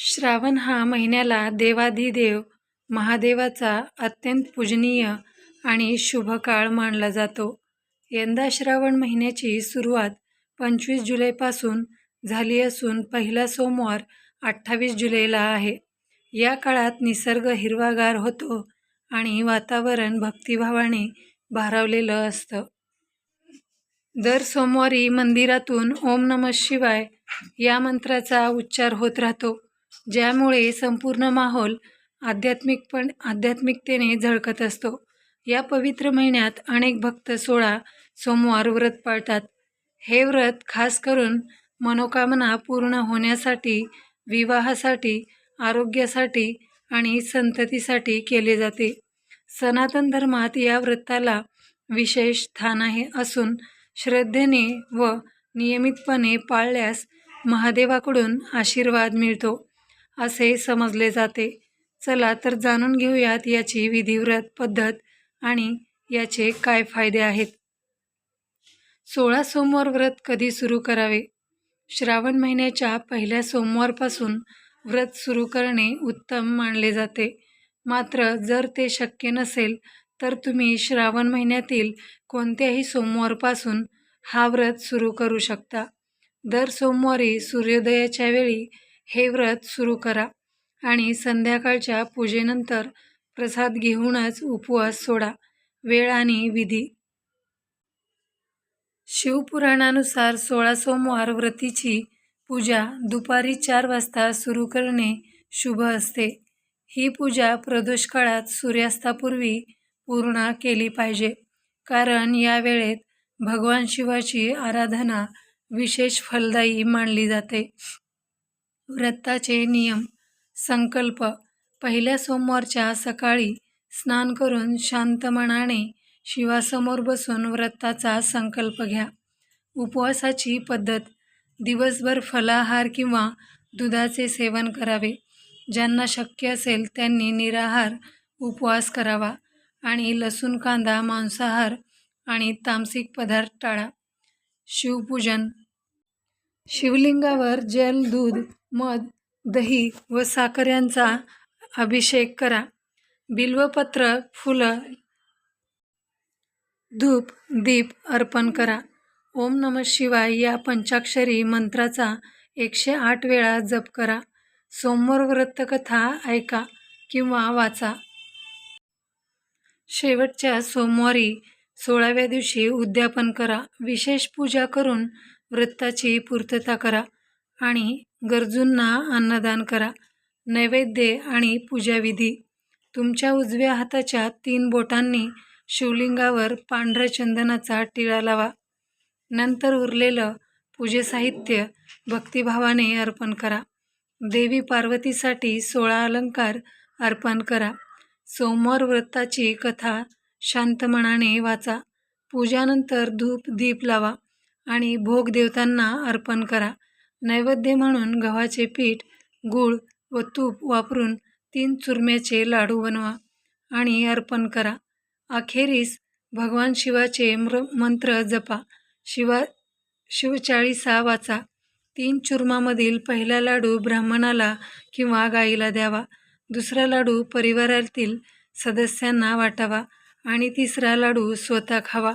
श्रावण हा महिन्याला देवाधिदेव महादेवाचा अत्यंत पूजनीय आणि शुभ काळ मानला जातो. यंदा श्रावण महिन्याची सुरुवात पंचवीस जुलैपासून झाली असून पहिला सोमवार अठ्ठावीस जुलैला आहे. या काळात निसर्ग हिरवागार होतो आणि वातावरण भक्तिभावाने भारावलेलं असतं. दर सोमवारी मंदिरातून ओम नमः शिवाय या मंत्राचा उच्चार होत राहतो. ज्यामुळे संपूर्ण माहोल आध्यात्मिकपण आध्यात्मिकतेने झळकत असतो. या पवित्र महिन्यात अनेक भक्त सोळा सोमवार व्रत पाळतात. हे व्रत खास करून मनोकामना पूर्ण होण्यासाठी विवाहासाठी आरोग्यासाठी आणि संततीसाठी केले जाते. सनातन धर्मात या व्रताला विशेष स्थान आहे असून श्रद्धेने व नियमितपणे पाळल्यास महादेवाकडून आशीर्वाद मिळतो. असे समजले जाते. चला तर जाणून घेऊयात याची विधिव्रत पद्धत आणि याचे काय फायदे आहेत. सोळा सोमवार व्रत कधी सुरू करावे? श्रावण महिन्याच्या पहिल्या सोमवारपासून व्रत सुरू करणे उत्तम मानले जाते. मात्र जर ते शक्य नसेल तर तुम्ही श्रावण महिन्यातील कोणत्याही सोमवारपासून हा व्रत सुरू करू शकता. दर सोमवारी सूर्योदयाच्या वेळी हे व्रत सुरू करा आणि संध्याकाळच्या पूजेनंतर प्रसाद घेऊनच उपवास सोडा. वेळ आणि विधी. शिवपुराणानुसार सोळा सोमवार व्रतीची पूजा दुपारी चार वाजता सुरू करणे शुभ असते. ही पूजा प्रदोष काळात सूर्यास्तापूर्वी पूर्ण केली पाहिजे. कारण या वेळेत भगवान शिवाची आराधना विशेष फलदायी मानली जाते. व्रताचे नियम संकल्प. पहिल्या सोमवारच्या सकाळी स्नान करून शांत मनाने शिवासमोर बसून व्रताचा संकल्प घ्या. उपवासाची पद्धत दिवसभर फलाहार किंवा दुधाचे सेवन करावे. ज्यांना शक्य असेल त्यांनी निराहार उपवास करावा आणि लसूण कांदा मांसाहार आणि तामसिक पदार्थ टाळा. शिवपूजन. शिवलिंगावर जल दूध मध दही व साखर यांचा अभिषेक करा. बिल्वपत्र फुलं धूप दीप अर्पण करा. ओम नम शिवाय या पंचाक्षरी मंत्राचा एकशे आठ वेळा जप करा. सोमवार व्रतकथा ऐका किंवा वाचा. शेवटच्या सोमवारी सोळाव्या दिवशी उद्यापन करा. विशेष पूजा करून व्रताची पूर्तता करा. आणि गरजूंना अन्नदान करा. नैवेद्य आणि पूजाविधी. तुमच्या उजव्या हाताच्या तीन बोटांनी शिवलिंगावर पांढऱ्या चंदनाचा टिळा लावा. नंतर उरलेलं पूजेसाहित्य भक्तिभावाने अर्पण करा. देवी पार्वतीसाठी सोळा अलंकार अर्पण करा. सोमवार व्रताची कथा शांत मनाने वाचा. पूजानंतर धूप दीप लावा आणि भोग देवतांना अर्पण करा. नैवेद्य म्हणून गव्हाचे पीठ गूळ व तूप वापरून तीन चुरम्याचे लाडू बनवा आणि अर्पण करा. अखेरीस भगवान शिवाचे म्र मंत्र जपा. शिवा शिवचाळीसा वाचा. तीन चुरमामधील पहिला लाडू ब्राह्मणाला किंवा गाईला द्यावा. दुसरा लाडू परिवारातील सदस्यांना वाटावा आणि तिसरा लाडू स्वतः खावा.